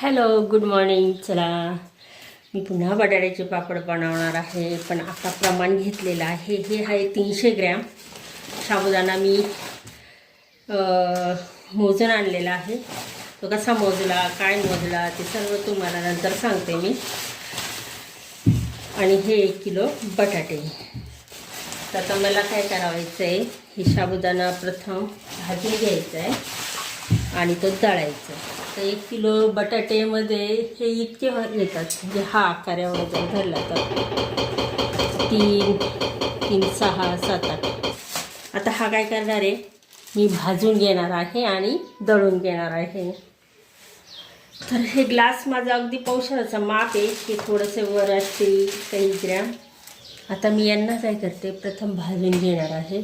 Hello good morning चला मी पुन्हा बटाट्याचे पापड बनवणार आहे पण आता प्रमाण घेतलेलं आहे. हे आहे तीनशे ग्रॅम. साबुदाणा मी मोजून आणलेला आहे. तो कसा मोजला काय मोजला ते सर्व तुम्हाला नंतर सांगते मी. आणि हे एक किलो बटाटे. तर आता मला काय करावायचं आहे हे साबुदाणा प्रथम भाजून घ्यायचं आहे आणि तो दळायचा तर एक किलो बटाटेमध्ये हे इतके येतात म्हणजे हा आकार जर धरला तर. तीन तीन सहा सात आठ. आता हा काय करणार आहे? मी भाजून घेणार आहे आणि दळून घेणार आहे. तर हे ग्लास माझा अगदी पावसाळ्याचा माप आहे की थोडंसं वर असतील काही ग्रॅम. आता मी यांना काय करते प्रथम भाजून घेणार आहे.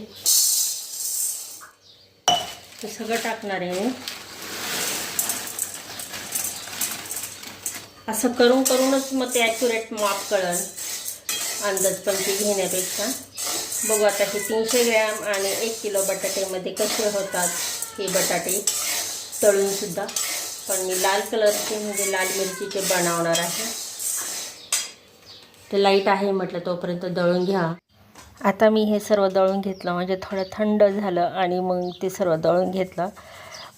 ते सगळं टाकणार आहे मी. असं करून करूनच मग ते ॲक्युरेट माप कळन ती घेण्यापेक्षा. बघू आता हे तीनशे ग्रॅम आणि एक किलो बटाट्यामध्ये कसे होतात हे बटाटे. तळूनसुद्धा पण मी लाल कलरचे म्हणजे लाल मिरचीचे बनवणार आहे. ते लाइट आहे म्हटलं तोपर्यंत दळून घ्या. आता मी हे सर्व दळून घेतलं. म्हणजे थोडं थंड झालं आणि मग ते सर्व दळून घेतलं.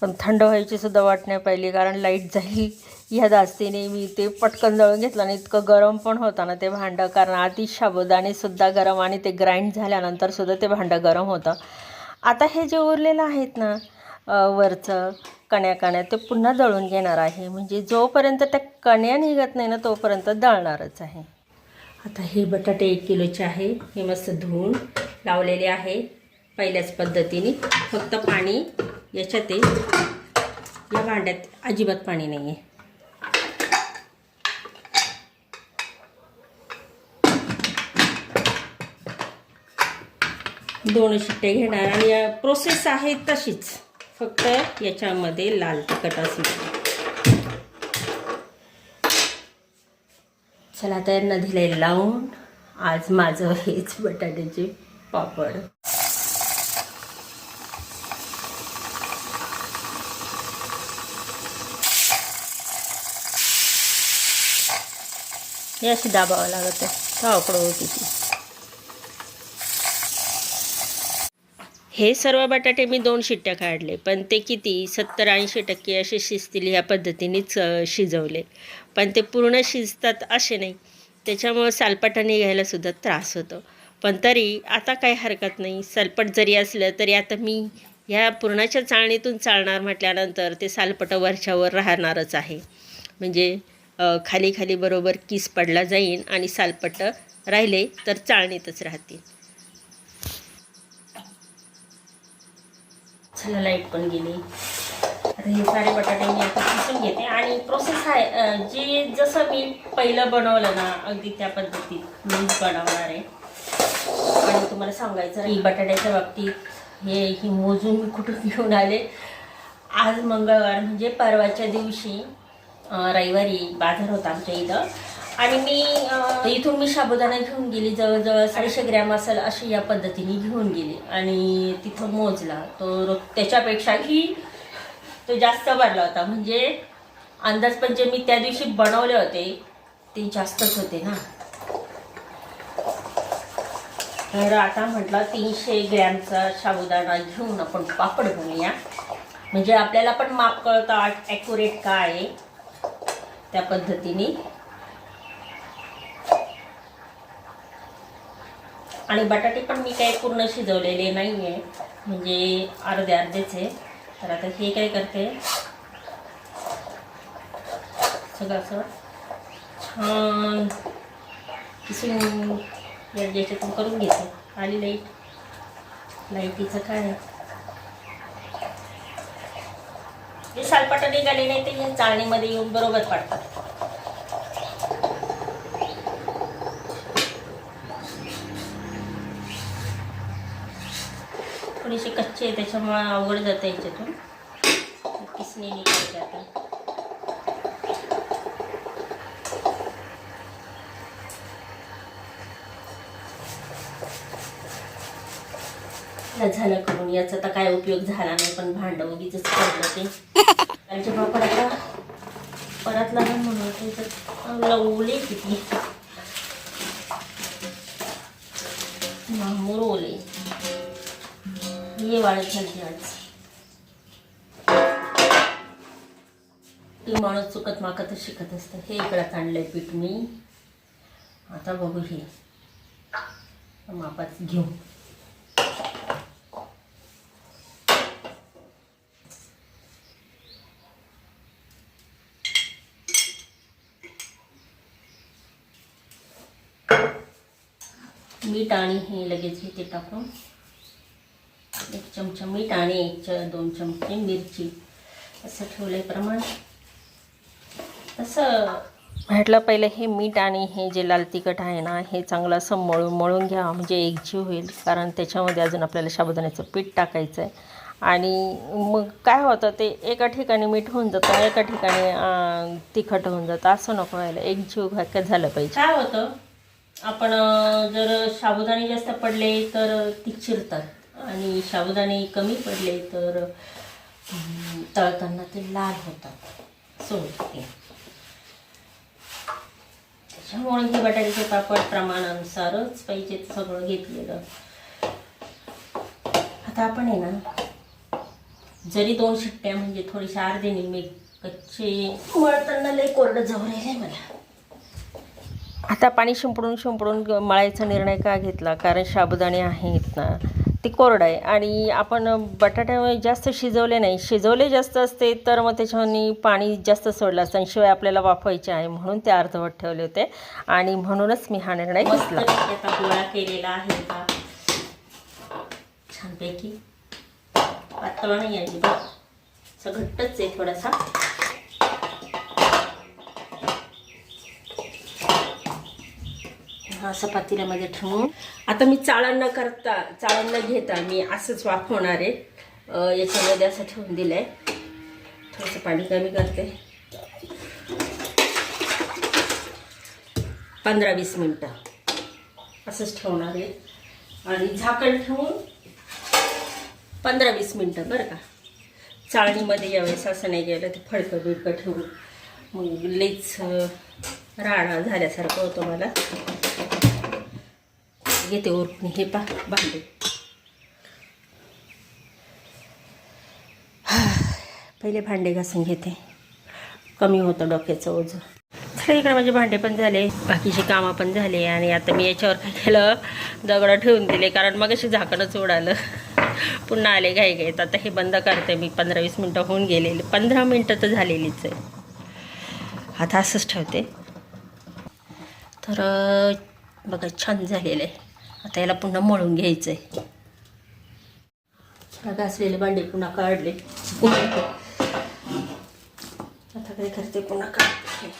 पण थंड व्हायची सुद्धा वाट नाही पाहिली कारण लाइट जाईल ह्या दास्तीने मी ते पटकन दळून घेतलं आणि इतकं गरम पण होतं ना ते भांडं कारण आधी साबुदाणेसुद्धा गरम आणि ते ग्राइंड झाल्यानंतर सुद्धा ते भांडं गरम होतं. आता हे जे उरलेलं आहेत ना वरचं कण्या कण्या ते पुन्हा दळून घेणार आहे. म्हणजे जोपर्यंत त्या कण्या निघत नाही ना तोपर्यंत दळणारच आहे. आता हे बटाटे एक किलोचे आहे. हे मस्त धुवून लावलेले आहे. पहिल्याच पद्धतीने. फक्त पाणी याच्यात या भांड्यात अजिबात पाणी नाही आहे दोन शिट्टे घेणार आणि या प्रोसेस आहे तशीच. फक्त याच्यामध्ये लाल तिखट असणार चला तर नदीला लावून आज माझं हेच बटाट्याचे पापड. हे अशी दाबावं लागत आहे. धावपड होती ती? हे सर्व बटाटे मी दोन शिट्ट्या काढले पण ते किती? सत्तर ऐंशी टक्के असे शिजतील ह्या पद्धतीनेच शिजवले. पण ते पूर्ण शिजतात असे नाही. त्याच्यामुळं सालपटाने घ्यायलासुद्धा त्रास होतो. पण तरी आता काही हरकत नाही. सालपट जरी असलं तरी आता मी ह्या पूर्णाच्या चाळणीतून चालणार म्हटल्यानंतर ते सालपटं वरच्यावर राहणारच आहे. म्हणजे खाली खाली बरोबर किस पडला जाईल आणि सालपटं राहिले तर चाळणीतच राहतील. छान लाइट पण गेली. आता हे सारे बटाटे मी आता किसून घेते. आणि प्रोसेस आहे जे जसं मी पहिलं बनवलं ना अगदी त्या पद्धतीत मीच बनवणार आहे. आणि तुम्हाला सांगायचं की बटाट्याच्या बाबतीत हे ही मोजून मी कुठून घेऊन आले? आज मंगळवार म्हणजे परवाच्या दिवशी रविवारी बाजार होता आमच्या इथं. आणि मी इथून मी साबुदाणा घेऊन गेली जवळजवळ साडेशे ग्रॅम असेल अशी या पद्धतीने घेऊन गेली. आणि तिथं मोजला तो त्याच्यापेक्षाही तो जास्त भरला होता. म्हणजे अंदाज पण जे मी त्या दिवशी बनवले होते ते जास्तच होते ना. तर आता म्हटलं तीनशे ग्रॅमचा साबुदाणा घेऊन आपण पापड बनूया म्हणजे आपल्याला पण माप कळतं ॲक्युरेट काय आहे त्या पद्धतीने. आणि बटाटे पण मी काही पूर्ण शिजवलेले नाही आहे म्हणजे अर्धे अर्धेच. आहे तर आता हे काय करते? सगळं असं छान किसून याच्यातून करून घेते. आली लाइट. लाईटीचं काय आहे? सालपाटा निघाले नाही ते चाळणीमध्ये येऊन बरोबर पाडतात. थोडीशी कच्ची आहे त्याच्यामुळे अवघड जातं याच्यातून. किसणी निघायची आता झालं करून याचा तर काय उपयोग झाला नाही पण भांडं उगीच पडलं ते. पापड आता परत लागून म्हणून होते तर लवले किती. मामूर ओले. ये वाळत घालते आज ती माणूस चुकत माकतच शिकत असतं. हे इकडं आणलंय पीठ मी. आता बघू हे. मापात घेऊ. मीठ आणि हे लगेच घेते टाकून. एक चमचा मीठ आणि एक च दोन चमचे मिरची. असं ठेवलंय प्रमाण. तसं म्हटलं पहिलं हे मीठ आणि हे जे लाल तिखट आहे ना हे चांगलं असं मळून मळून घ्या. म्हणजे एकजीव होईल. कारण त्याच्यामध्ये अजून आपल्याला साबुदाण्याचं पीठ टाकायचं आहे आणि मग काय होतं ते एका ठिकाणी मीठ होऊन जातं एका ठिकाणी तिखट होऊन जातं. असं नको व्हायला. एकजीव घातक झालं पाहिजे. काय होतं आपण जर साबुदाणे जास्त पडले तर ती चिरतात. आणि साबुदाणे कमी पडले तर तळताना ते लाल होतात. सोडते त्याच्यामुळे हे बटाट्याचे पापड प्रमाणानुसारच पाहिजे सगळं घेतलेलं. आता आपण आहे ना जरी दोन शिट्ट्या म्हणजे थोडीशी अर्धे निम्मे कच्चे मळताना लई कोरडं जाऊ राहिले मला. आता पाणी शिंपडून शिंपडून मळायचा निर्णय का घेतला? कारण साबुदाणे आहेत ना. ती कोरड आहे. आणि आपण बटाटे जास्त शिजवले नाही. शिजवले जास्त असते तर मग त्याच्यावर पाणी जास्त सोडलं असतं. आणि शिवाय आपल्याला वाफवायचे आहे म्हणून ते अर्धवट ठेवले होते. आणि म्हणूनच मी हा निर्णय घेतला. आता गोळा केलेला आहे का छानपैकी. पातळ नाही आहे. बघ असं घट्टच आहे थोडासा. हा असं पातेल्यामध्ये ठेवून. आता मी चाळण न करता चाळण न घेता मी असंच वाफवणार आहे. याच्यामध्ये असं ठेवून दिलं आहे थोडंसं पाणी कमी करते. पंधरा वीस मिनटं. असंच ठेवणार आहे. आणि झाकण ठेवून पंधरा वीस मिनटं बरं का? चाळणीमध्ये यावेळेस असं नाही गेलं ते फडकं बिडकं ठेवून. मग लेच राणा झाल्यासारखं होतं मला. घेते उरकून हे पा भांडे. पहिले भांडे घासून घेते. कमी होतं डोक्याचं ओझं. सगळीकडे इकडे माझे भांडे पण झाले. बाकीचे कामं पण झाले आणि आता मी याच्यावर काय केलं? दगडं ठेवून दिले कारण मग अशी झाकणच उडालं. पुन्हा आले घाई घाईत. आता हे बंद करते मी. पंधरा वीस मिनटं होऊन गेलेले. पंधरा मिनटं तर झालेलीच आहे. आता असंच ठेवते. तर बघा छान झालेलं आहे. आता याला पुन्हा मळून घ्यायचं आहे बघा असलेले भांडे पुन्हा काढले. आता काय करते पुन्हा काढते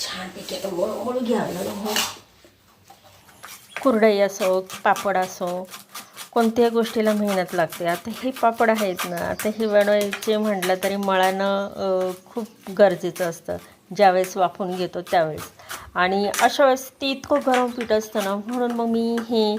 छान पैकी मळू मळू घ्यावं लागलं हो. कुरडई असो पापड असो कोणत्याही गोष्टीला मेहनत लागते. आता हे पापड आहेत ना आता हे बनवायचे म्हटलं तरी मळानं खूप गरजेचं असतं. ज्यावेळेस वाफून घेतो त्यावेळेस. आणि अशा वेळेस ते इतकं गरम पीठ असतं ना म्हणून मग मी हे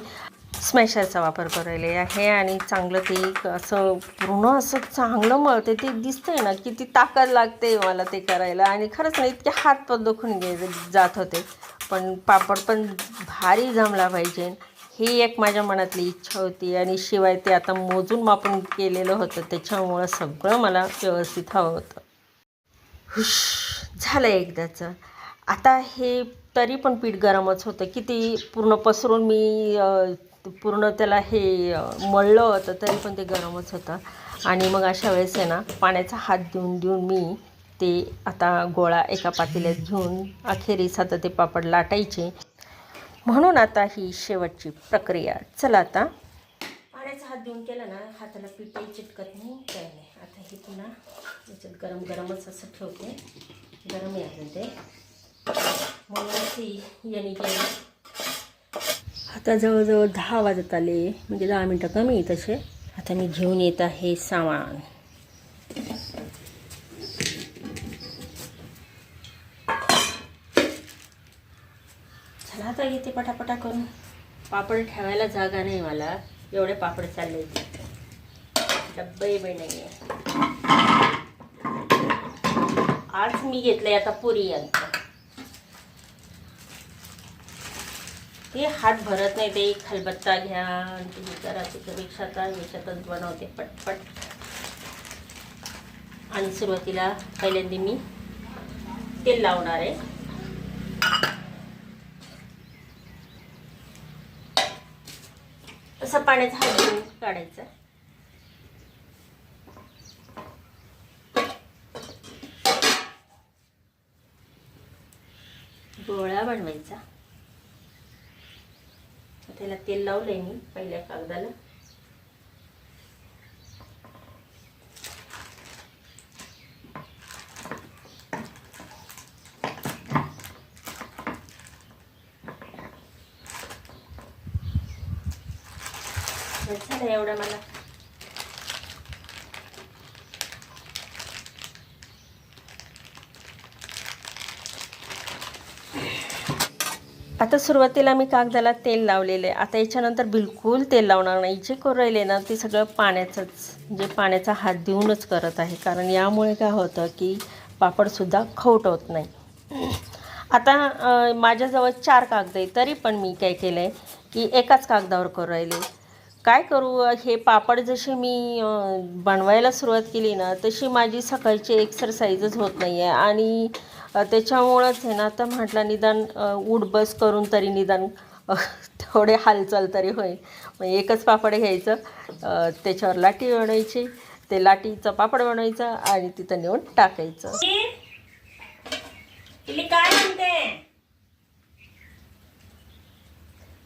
स्मॅशरचा वापर करायला आहे आणि चांगलं ते असं पूर्ण असं चांगलं मळते. ते दिसतंय ना किती ताकद लागते मला ते करायला. आणि खरंच ना इतके हात पण दुखून गे जात होते. पण पापड पण भारी जमला पाहिजे. ही एक माझ्या मनातली इच्छा होती आणि शिवाय ते आता मोजून मापून केलेलं होतं. त्याच्यामुळं सगळं मला व्यवस्थित हवं होतं. हुश झालं एकदाचं. आता हे तरी पण पीठ गरमच होतं. किती पूर्ण पसरून मी पूर्ण त्याला हे मळलं होतं तरी पण ते गरमच होतं. आणि मग अशा वेळेस आहे ना पाण्याचा हात देऊन देऊन मी ते आता गोळा एका पातेल्यात घेऊन अखेरीस आता ते पापड लाटायचे. म्हणून आता ही शेवटची प्रक्रिया. चला आता. पाण्याचा हात देऊन केलं ना हाताला पिठही चिटकत नाही काय नाही. आता हे पुन्हा याच्यात गरम गरमच असं ठेवते. गरम आहे अजून ते. म्हणून ती याने केलं. आता जवळजवळ दहा वाजत आले म्हणजे दहा मिनटं कमी तसे. आता मी घेऊन येत आहे सामान. चला आता घेते पटापटा करून. पापड ठेवायला जागा नाही मला. एवढे पापड चालले डब्बे बी नाही आहे आज मी घेतलंय आता पुरी यंत्र. ते हात भरत नाही ते खलबत्ता घ्या आणि तुम्ही करा त्याच्यापेक्षा आता याच्यातच बनवते पटपट. आणि सुरुवातीला पहिल्यांदा मी तेल लावणार आहे. असं पाण्याचा हात घेऊन काढायचा. गोळा बनवायचा. त्याला तेल लावलंय मी पहिल्या कागदाला. बस झालं एवढं मला. आता सुरुवातीला मी कागदाला तेल लावलेले. आता याच्यानंतर बिलकुल तेल लावणार नाही. जे करू राहिले ना ते सगळं पाण्याचंच जे पाण्याचा हात देऊनच करत आहे. कारण यामुळे काय होतं की पापडसुद्धा खवट होत नाही. आता माझ्याजवळ चार कागद आहे तरी पण मी काय केलं आहे की एकाच कागदावर करू राहिले. काय करू हे पापड जसे मी बनवायला सुरुवात केली ना तशी माझी सकाळची एक्सरसाइजच होत नाही आहे आणि त्याच्यामुळंच आहे ना तर म्हटलं निदान अं, उठ बस करून तरी निदान थोडे हालचाल तरी होईल. मग एकच पापड घ्यायचं त्याच्यावर लाटी बनवायची ते लाटीचं पापड बनवायचं आणि तिथं नेऊन टाकायचं. तिला काय म्हणते?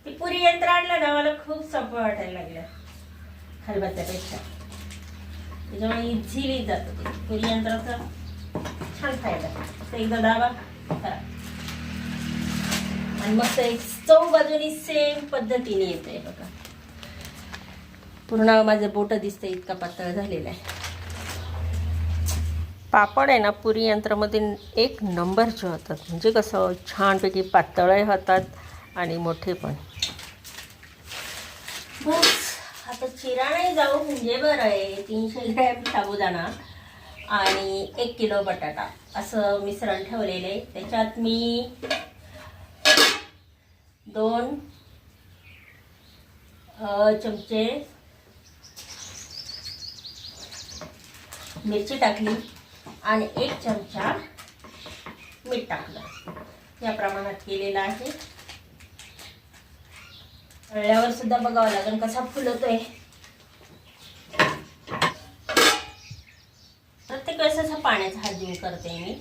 ती पुरी यंत्र आणलं ना मला खूप सोपं वाटायला लागलं. खलबत्त्यापेक्षा त्याच्यामुळे इझिली जातं ते पुरी यंत्राचं. छान तर एकदा करा आणि मस्त एक चौ बाजूनी सेम पद्धतीने येते बघा. पूर्ण माझं बोट दिसतं इतका पातळ झालेला आहे. पापड आहे ना पुरी यंत्रामध्ये एक नंबरचे होतात म्हणजे कसं छानपैकी पातळही होतात आणि मोठे पण. बस आता चिरा नाही जाऊ म्हणजे बरं आहे. तीनशे ग्रॅम साबुदाणा. आणि एक किलो बटाटा. असं मिश्रण ठेवलेलं. आहे त्याच्यात मी दोन चमचे मिरची टाकली आणि एक चमचा मीठ टाकलं. या प्रमाणात केलेलं आहे. तळल्यावर सुद्धा बघावं लागेल कसा फुलतोय. कसं वेळेस असा पाण्याचा हात देऊन करते मी?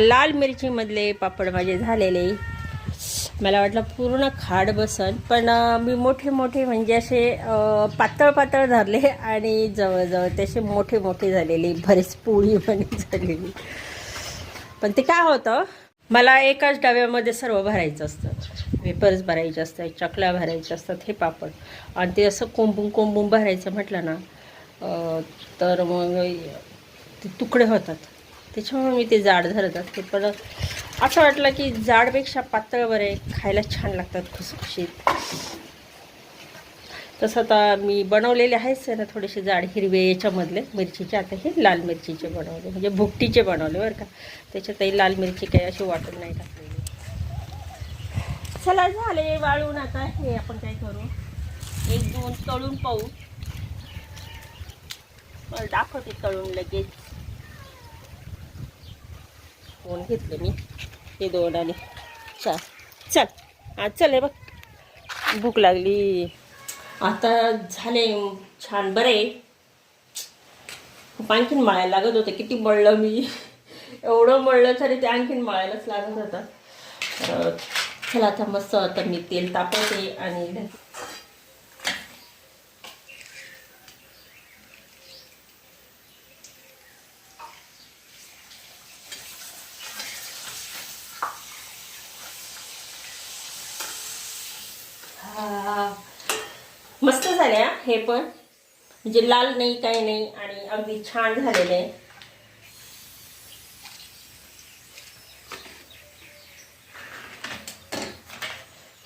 लाल मिरचीमधले पापड माझे झालेले. मला वाटलं पूर्ण खाड बसन पण मी मोठे मोठे म्हणजे असे पातळ पातळ धरले आणि जवळजवळ तसे मोठे मोठे झालेले बरेच पोळी पण झालेली. पण ते काय होतं मला एकाच डब्यामध्ये सर्व भरायचं असतं. वेपर्स भरायचे असतात चकल्या भरायच्या असतात हे पापड. आणि ते असं कोंबून कोंबून भरायचं म्हटलं ना तर मग ते तुकडे होतात. त्याच्यामुळे मी ते जाड धरत असते पण असं वाटलं की जाडपेक्षा पातळ बरे खायला छान लागतात खुसखुशीत. तसं आता मी बनवलेले आहेच आहे ना थोडेसे जाड हिरवे याच्यामधले मिरचीचे आता हे लाल मिरचीचे बनवले म्हणजे भुकटीचे बनवले बरं का. त्याच्यातही लाल मिरची काही अशी वाटून नाही टाकलेली. चला झाले वाळून आता हे आपण काय करू? एक दोन तळून पाहू. मला दाखवते तळून लगेच. फोन घेतले मी? हे दोन आणि चार. चल. हा चल आहे बघ. भूक लागली. आता झाले छान. बरे. आणखीन मळायला लागत होतं. किती मळलं मी. एवढं मळलं तरी ते आणखीन मळायलाच लागत होतं. चला आता मस्त आता मी तेल तापवते आणि मस्त झाल्या हे पण. म्हणजे लाल नाही काही नाही आणि अगदी छान झालेले. आहे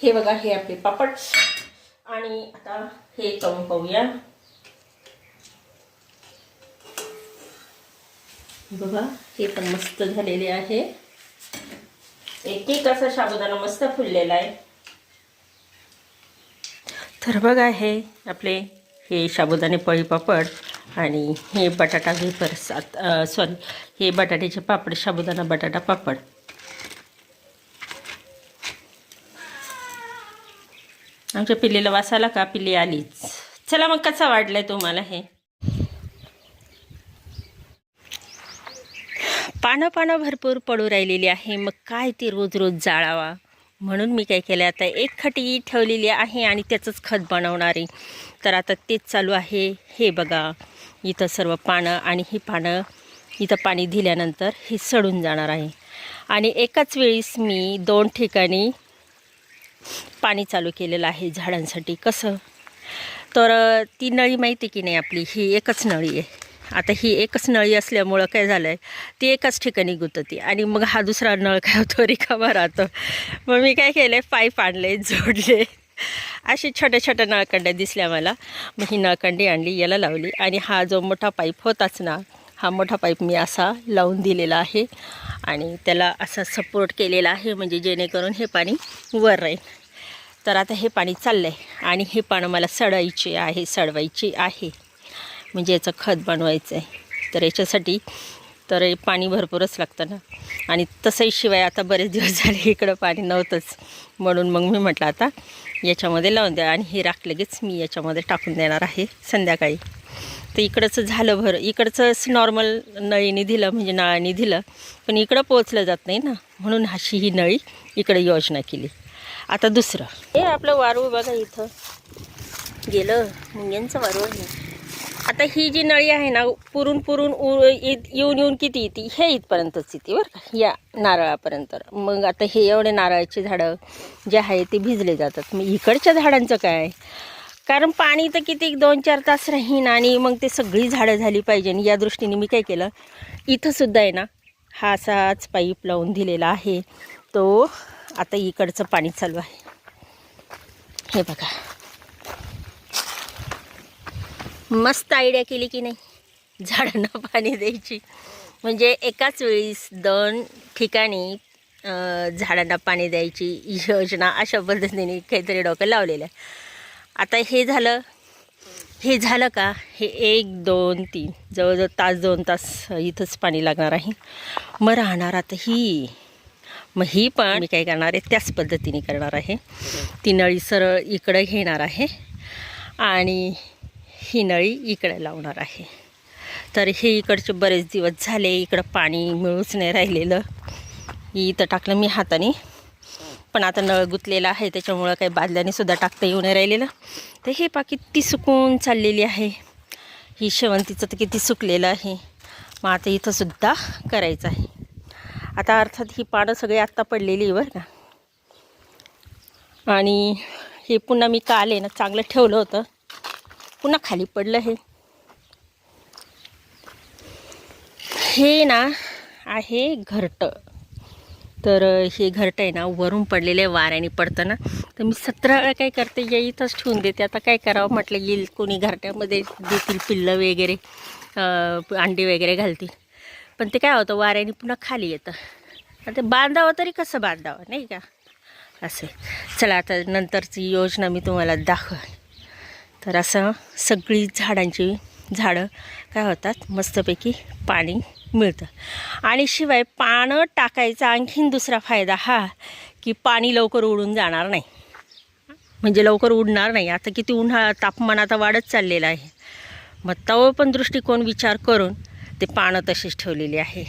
हे बघा हे आपले पापड. आणि आता हे करून पाहूया. बघा हे पण मस्त झालेले आहे. एक एक असा साबुदाणा मस्त फुललेला आहे. तर बघा हे आपले हे साबुदाणे पळी पापड आणि हे बटाटा वेफर्स सॉरी हे बटाट्याचे पापड साबुदाणा बटाटा पापड. आमच्या पिल्लीला वासाला का? पिल्ली आलीच. चला मग कसा वाढलाय तुम्हाला हे? पानं पानं भरपूर पडू राहिलेली आहे. मग काय ती रोज रोज जाळावा? म्हणून मी काय केलं आता एक खटी ठेवलेली आहे आणि त्याचंच खत बनवणार आहे. तर आता तेच चालू आहे. हे बघा इथं सर्व पानं आणि ही पानं इथं पाणी दिल्यानंतर हे सडून जाणार आहे. आणि एकाच वेळीस मी दोन ठिकाणी पाणी चालू केलेलं आहे झाडांसाठी. कसं? तर ती नळी माहिती की नाही आपली? ही एकच नळी आहे. आता ही एकच नळी असल्यामुळं काय झालं आहे ती एकाच ठिकाणी गुंतती आणि मग हा दुसरा नळ काय होतो? रिकामा राहतो. मग मी काय केलं आहे पाईप आणले जोडले. अशी छोट्या छोट्या नळकंड्या दिसल्या मला. मग ही नळकंडी आणली याला लावली आणि हा जो मोठा पाईप होताच ना हा मोठा पाईप मी असा लावून दिलेला आहे आणि त्याला असा सपोर्ट केलेला आहे म्हणजे जेणेकरून हे पाणी वर राहील. तर आता हे पाणी चाललं आहे आणि हे पानं मला सडायचे आहे सडवायचे आहे. म्हणजे याचं खत बनवायचं आहे तर याच्यासाठी तर पाणी भरपूरच लागतं ना. आणि तसंही शिवाय आता बरेच दिवस झाले इकडं पाणी नव्हतंच. म्हणून मग मी म्हटलं आता याच्यामध्ये लावून द्या आणि हे राख लगेच मी याच्यामध्ये टाकून देणार आहे संध्याकाळी. तर इकडचं झालं भर इकडचंच नॉर्मल नळीने दिलं म्हणजे नळाने दिलं पण इकडं पोचलं जात नाही ना. म्हणून अशी ही नळी इकडे योजना केली. आता दुसरं. हे आपलं वारूळ बघा इथं. गेलं. मुंग्यांचं वारूळ आहे. आता ही जी नळी आहे ना पुरून पुरून उ येऊन येऊन किती येते? हे इथपर्यंतच येते बरं का या नारळापर्यंत. मग आता हे एवढे नारळाची झाडं जे आहे ते भिजले जातात. मग इकडच्या झाडांचं काय? कारण पाणी तर किती दोन चार तास राहीन आणि मग ते सगळी झाडं झाली पाहिजे. आणि या दृष्टीने मी काय केलं इथंसुद्धा आहे ना हा असाच पाईप लावून दिलेला आहे. तो आता इकडचं पाणी चालू आहे. हे बघा. मस्त आयडिया केली की नाही? झाडांना पाणी द्यायची. म्हणजे एकाच वेळीस दोन ठिकाणी झाडांना पाणी द्यायची योजना अशा पद्धतीने काहीतरी डोकं लावलेलं आहे. आता हे झालं. हे झालं का? हे एक दोन तीन. जवळजवळ तास दोन तास इथंच पाणी लागणार आहे. मग राहणार आता ही. मग ही पण मी काय करणार आहे त्याच पद्धतीने करणार आहे. ती नळी सरळ इकडं घेणार आहे. आणि ही नळी इकडे लावणार आहे. तर हे इकडचे बरेच दिवस झाले इकडं पाणी मिळूच नाही राहिलेलं. इथं टाकलं मी हाताने. पण आता नळ गुतलेला आहे त्याच्यामुळं काही बादल्याने सुद्धा टाकता येऊ नाही राहिलेलं. तर हे पा किती सुकून चाललेली आहे. ही शेवंतीचं तर किती सुकलेलं आहे. मग आता इथंसुद्धा करायचं आहे. आता अर्थात ही पानं सगळी आत्ता पडलेली आहे बरं का. आणि हे पुन्हा मी काल आहे ना चांगलं ठेवलं होतं. पुन्हा खाली पडलं हे. हे ना आहे घरटं. तर हे घरटं आहे ना वरून पडलेलं आहे वाऱ्याने पडतं ना तर मी सतरा वेळा काय करते या इथंच ठेवून देते. आता काय करावं म्हटलं येईल कोणी घरट्यामध्ये देतील पिल्लं वगैरे अंडी वगैरे घालतील. पण ते काय होतं वाऱ्याने पुन्हा खाली येतं. आता बांधावं तरी कसं बांधावं नाही का? असे. चला आता नंतरची योजना मी तुम्हाला दाखव तर असं सगळी झाडांची झाडं काय होतात? मस्तपैकी पाणी मिळतं. आणि शिवाय पानं टाकायचा आणखीन दुसरा फायदा हा की पाणी लवकर उडून जाणार नाही. म्हणजे लवकर उडणार नाही. आता किती उन्हाळा तापमान आता वाढत चाललेलं आहे. मग तो पण दृष्टिकोन विचार करून ते पानं तशीच ठेवलेली आहे.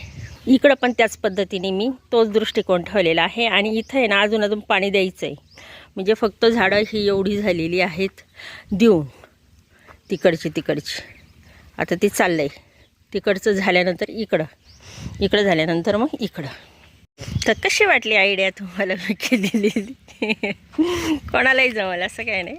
इकडं पण त्याच पद्धतीने मी तोच दृष्टिकोन ठेवलेला आहे. आणि इथं आहे ना अजून अजून पाणी द्यायचं आहे म्हणजे फक्त झाडं ही एवढी झालेली आहेत. देऊन तिकडची तिकडची. आता ते चाललं आहे तिकडचं झाल्यानंतर इकडं. इकडं झाल्यानंतर मग इकडं. तर कशी वाटली आयडिया तुम्हाला मी केलेली? कोणालाही जमल असं काय नाही.